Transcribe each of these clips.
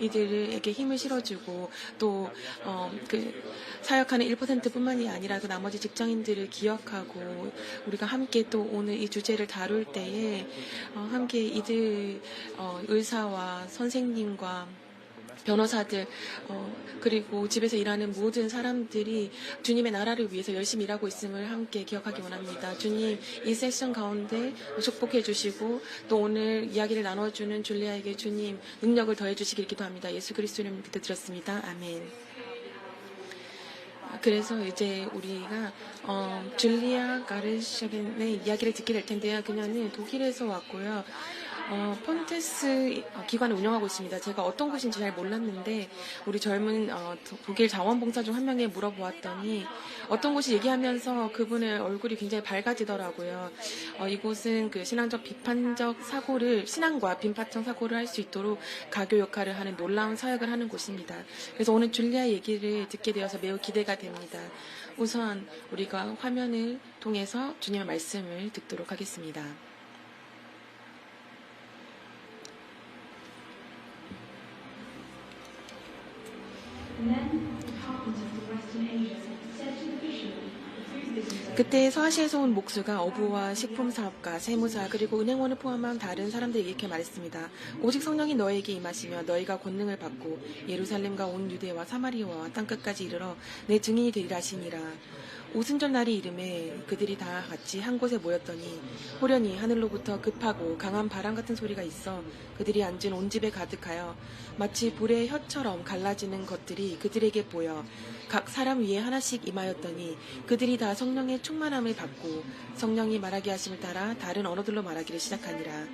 이들에게 힘을 실어주고 또 어, 그 사역하는 1%뿐만이 아니라 그 나머지 직장인들을 기억하고 우리가 함께 또 오늘 이 주제를 다룰 때에 어, 함께 이들 어, 의사와 선생님과 변호사들 어, 그리고 집에서 일하는 모든 사람들이 주님의 나라를 위해서 열심히 일하고 있음을 함께 기억하기 원합니다. 주님 이 세션 가운데 축복해 주시고 또 오늘 이야기를 나눠주는 줄리아에게 주님 능력을 더해 주시길 기도합니다. 예수 그리스도 이름 기도드렸습니다. 아멘. 그래서 이제 우리가 어, 줄리아 가르샤겐의 이야기를 듣게 될 텐데요. 그녀는 독일에서 왔고요. 어, 폰테스 기관을 운영하고 있습니다. 제가 어떤 곳인지 잘 몰랐는데 우리 젊은 어, 도- 독일 자원봉사 중 한 명에 물어보았더니 어떤 곳이 얘기하면서 그분의 얼굴이 굉장히 밝아지더라고요. 어, 이곳은 그 신앙적 비판적 사고를 신앙과 비판적 사고를 할 수 있도록 가교 역할을 하는 놀라운 사역을 하는 곳입니다. 그래서 오늘 줄리아 얘기를 듣게 되어서 매우 기대가 됩니다. 우선 우리가 화면을 통해서 주님의 말씀을 듣도록 하겠습니다. And then the carpenters of the Western Asia said to 그때 서아시에서 온 목수가 어부와 식품 사업가, 세무사 그리고 은행원을 포함한 다른 사람들에게 이렇게 말했습니다. 오직 성령이 너에게 임하시며 너희가 권능을 받고 예루살렘과 온 유대와 사마리아와 땅 끝까지 이르러 내 증인이 되리라 하시니라. 오순절 날이 이름에 그들이 다 같이 한 곳에 모였더니 호련히 하늘로부터 급하고 강한 바람 같은 소리가 있어 그들이 앉은 온 집에 가득하여 마치 불의 혀처럼 갈라지는 것들이 그들에게 보여 각 사람 위에 하나씩 임하였더니 그들이 다 성령의 충만함을 받고 성령이 말하게 하심을 따라 다른 언어들로 말하기를 시작하니라.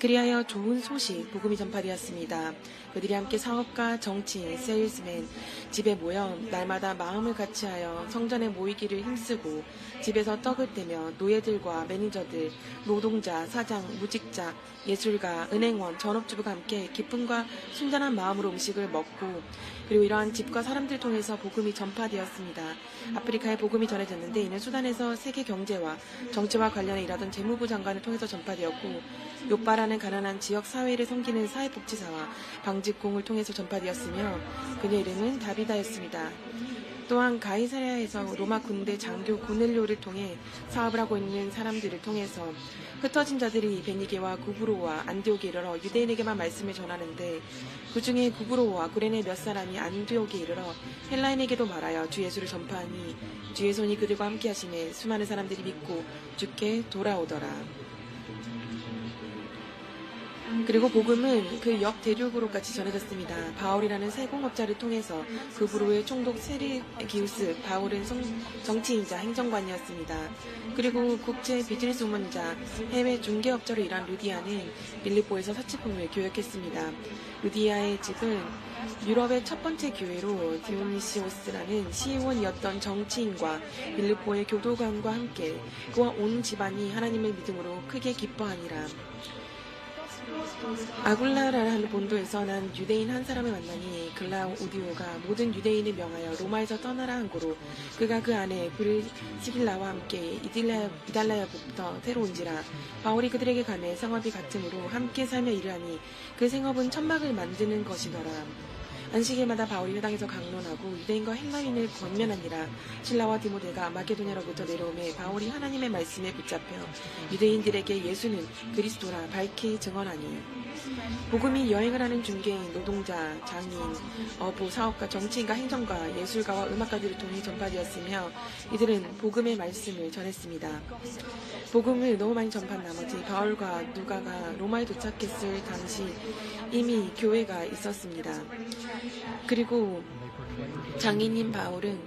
그리하여 좋은 소식, 복음이 전파되었습니다. 그들이 함께 사업가, 정치인, 세일스맨, 집에 모여 날마다 마음을 같이하여 성전에 모이기를 힘쓰고 집에서 떡을 떼며 노예들과 매니저들, 노동자, 사장, 무직자, 예술가, 은행원, 전업주부가 함께 기쁨과 순전한 마음으로 음식을 먹고 그리고 이러한 집과 사람들 통해서 복음이 전파되었습니다. 아프리카에 복음이 전해졌는데 이는 수단에서 세계 경제와 정치와 관련해 일하던 재무부 장관을 통해서 전파되었고 요빠라는 가난한 지역 사회를 섬기는 사회복지사와 방직공을 통해서 전파되었으며 그녀 이름은 다비다였습니다. 또한 가이사랴에서 로마 군대 장교 고넬료를 통해 사업을 하고 있는 사람들을 통해서 흩어진 자들이 베니게와 구브로와 안디옥에 이르러 유대인에게만 말씀을 전하는데 그 중에 구브로와 구레네 몇 사람이 안디옥에 이르러 헬라인에게도 말하여 주 예수를 전파하니 주의 손이 그들과 함께 하심에 수많은 사람들이 믿고 주께 돌아오더라. 그리고 복음은 그 역 대륙으로까지 전해졌습니다. 바울이라는 세공업자를 통해서 그 부로의 총독 세리기우스 바울은 성- 정치인자 행정관이었습니다. 그리고 국제 비즈니스 우먼이자 해외 중개업자로 일한 루디아는 빌립보에서 사치품을 교역했습니다. 루디아의 집은 유럽의 첫 번째 교회로 디오니시오스라는 시의원이었던 정치인과 빌립보의 교도관과 함께 그와 온 집안이 하나님을 믿음으로 크게 기뻐하니라. 아굴라라는 본도에서 난 유대인 한 사람을 만나니 글라우디오가 모든 유대인을 명하여 로마에서 떠나라 한 고로 그가 그 안에 브리시길라와 함께 이딜라, 이달라야부터 새로 온지라 바울이 그들에게 가매 생업이 같으므로 함께 살며 일하니 그 생업은 천막을 만드는 것이더라 안식일마다 바울이 회당에서 강론하고 유대인과 헬라인을 권면하니라 신라와 디모데가 마케도냐로부터 내려오매 바울이 하나님의 말씀에 붙잡혀 유대인들에게 예수는 그리스도라 밝히 증언하니 복음이 여행을 하는 중개인, 노동자, 장인, 어부, 사업가, 정치인과 행정가, 예술가와 음악가들을 통해 전파되었으며 이들은 복음의 말씀을 전했습니다. 복음을 너무 많이 전파한 나머지 바울과 누가가 로마에 도착했을 당시 이미 교회가 있었습니다. 그리고 장인인 바울은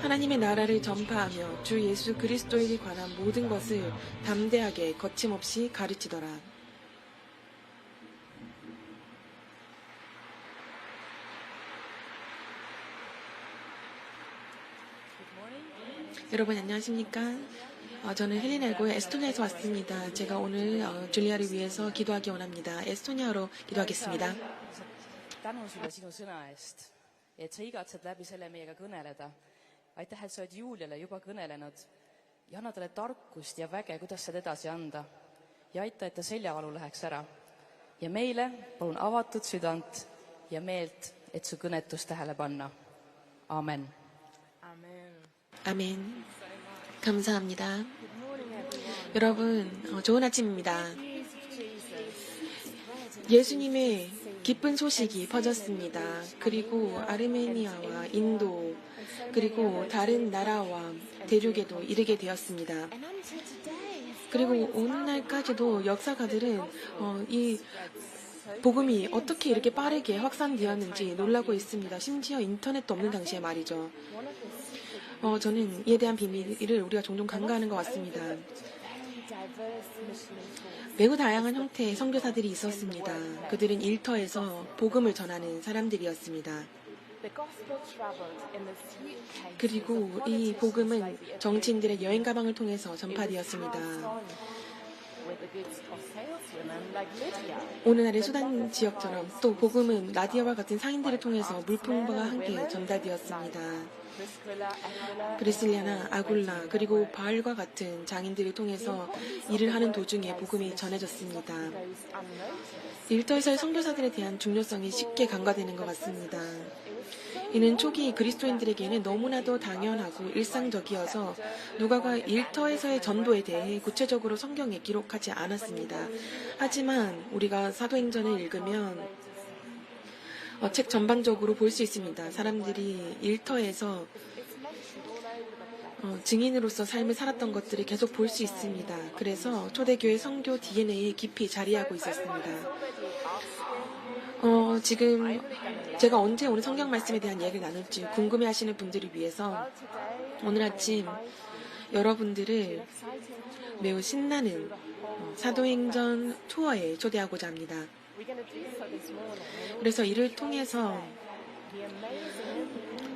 하나님의 나라를 전파하며 주 예수 그리스도에 관한 모든 것을 담대하게 거침없이 가르치더라. 여러분 안녕하십니까? 어, 저는 헬리나고의 에스토니아에서 왔습니다. 제가 오늘 어, 줄리아를 위해서 기도하기 원합니다. 에스토니아로 기도하겠습니다. tänu sulle sinu sõna eest, et sa igatsed läbi selle meiega kõneleda. aitäh, et sa oled Juliale juba kõnelenud ja anna talle tarkust ja väge, kuidas seda edasi anda. ja aita, et ta seljavalu läheks ära. ja meile palun avatud südant ja meelt, et su kõnetus tähele panna. amen. 아멘. 감사합니다. 여러분, 어, 좋은 아침입니다. 예수님의 기쁜 소식이 퍼졌습니다. 그리고 아르메니아와 인도, 그리고 다른 나라와 대륙에도 이르게 되었습니다. 그리고 오늘날까지도 역사가들은 어, 이 복음이 어떻게 이렇게 빠르게 확산되었는지 놀라고 있습니다. 심지어 인터넷도 없는 당시에 말이죠. 어, 저는 이에 대한 비밀을 우리가 종종 간과하는 것 같습니다. 매우 다양한 형태의 선교사들이 있었습니다. 그들은 일터에서 복음을 전하는 사람들이었습니다. 그리고 이 복음은 정치인들의 여행 가방을 통해서 전파되었습니다. 오늘날의 수단 지역처럼 또 복음은 라디오와 같은 상인들을 통해서 물품과 함께 전달되었습니다. 브리실리아나 아굴라 그리고 바알과 같은 장인들을 통해서 일을 하는 도중에 복음이 전해졌습니다. 일터에서의 선교사들에 대한 중요성이 쉽게 간과되는 것 같습니다. 이는 초기 그리스도인들에게는 너무나도 당연하고 일상적이어서 누가가 일터에서의 전도에 대해 구체적으로 성경에 기록하지 않았습니다. 하지만 우리가 사도행전을 읽으면 어, 책 전반적으로 볼 수 있습니다. 사람들이 일터에서 어, 증인으로서 삶을 살았던 것들을 계속 볼 수 있습니다. 그래서 초대교회 성교 DNA에 깊이 자리하고 있었습니다. 어, 지금 제가 언제 오늘 성경 말씀에 대한 이야기를 나눌지 궁금해 하시는 분들을 위해서 오늘 아침 여러분들을 매우 신나는 어, 사도행전 투어에 초대하고자 합니다. 그래서 이를 통해서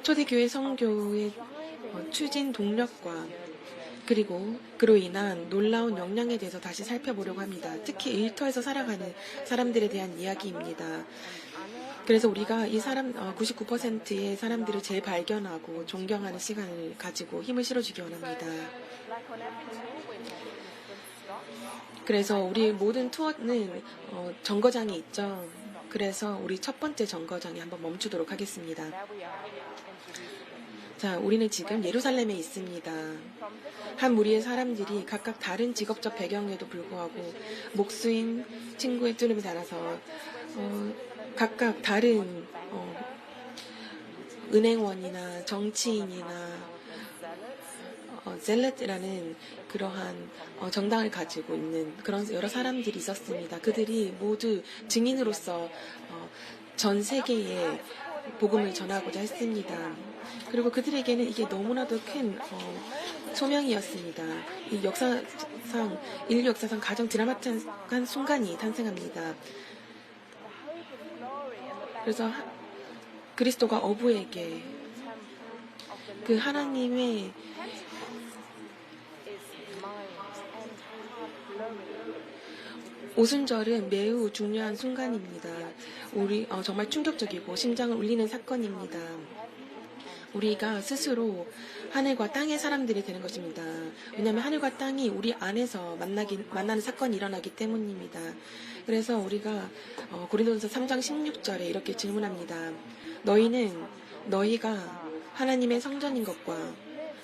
초대교회 성교의 어, 추진 동력과 그리고 그로 인한 놀라운 역량에 대해서 다시 살펴보려고 합니다. 특히 일터에서 살아가는 사람들에 대한 이야기입니다. 그래서 우리가 이 사람 99%의 사람들을 재발견하고 존경하는 시간을 가지고 힘을 실어주기 원합니다. 그래서 우리 모든 투어는 어, 정거장이 있죠. 그래서 우리 첫 번째 정거장에 한번 멈추도록 하겠습니다. 자, 우리는 지금 예루살렘에 있습니다. 한 무리의 사람들이 각각 다른 직업적 배경에도 불구하고 목수인 친구의 뚜름이 달아서 어, 각각 다른 어, 은행원이나 정치인이나 어, 젤렛이라는 그러한 어, 정당을 가지고 있는 그런 여러 사람들이 있었습니다. 그들이 모두 증인으로서 어, 전 세계에 복음을 전하고자 했습니다. 그리고 그들에게는 이게 너무나도 큰 어, 소명이었습니다. 이 역사상 인류 역사상 가장 드라마틱한 순간이 탄생합니다. 그래서 하- 그리스도가 어부에게 그 하나님의 오순절은 매우 중요한 순간입니다. 우리 어, 정말 충격적이고 심장을 울리는 사건입니다. 우리가 스스로 하늘과 땅의 사람들이 되는 것입니다. 왜냐하면 하늘과 땅이 우리 안에서 만나기, 만나는 사건이 일어나기 때문입니다. 그래서 우리가 어, 고린도전서 3장 16절에 이렇게 질문합니다. 너희는 너희가 하나님의 성전인 것과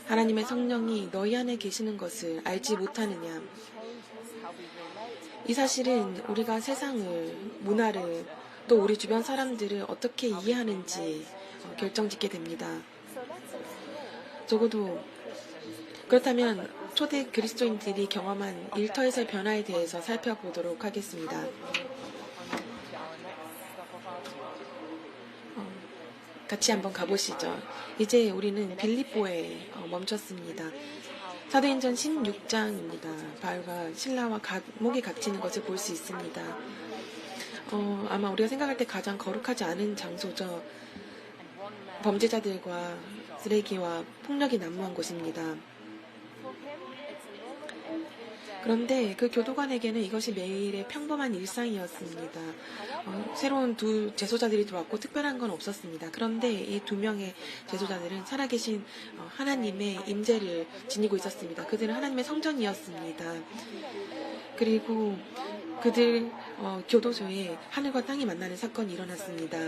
하나님의 성령이 너희 안에 계시는 것을 알지 못하느냐? 이 사실은 우리가 세상을, 문화를, 또 우리 주변 사람들을 어떻게 이해하는지 어, 결정 짓게 됩니다. 적어도 그렇다면 초대 그리스도인들이 경험한 일터에서의 변화에 대해서 살펴보도록 하겠습니다. 어, 같이 한번 가보시죠. 이제 우리는 빌립보에 어, 멈췄습니다. 사도행전 16장입니다. 바울과 신라와 각- 목이 갇히는 것을 볼 수 있습니다. 어, 아마 우리가 생각할 때 가장 거룩하지 않은 장소죠. 범죄자들과 쓰레기와 폭력이 난무한 곳입니다. 그런데 그 교도관에게는 이것이 매일의 평범한 일상이었습니다. 어, 새로운 두 제소자들이 들어왔고 특별한 건 없었습니다. 그런데 이 두 명의 제소자들은 살아계신 어, 하나님의 임재를 지니고 있었습니다. 그들은 하나님의 성전이었습니다. 그리고 그들 어, 교도소에 하늘과 땅이 만나는 사건이 일어났습니다.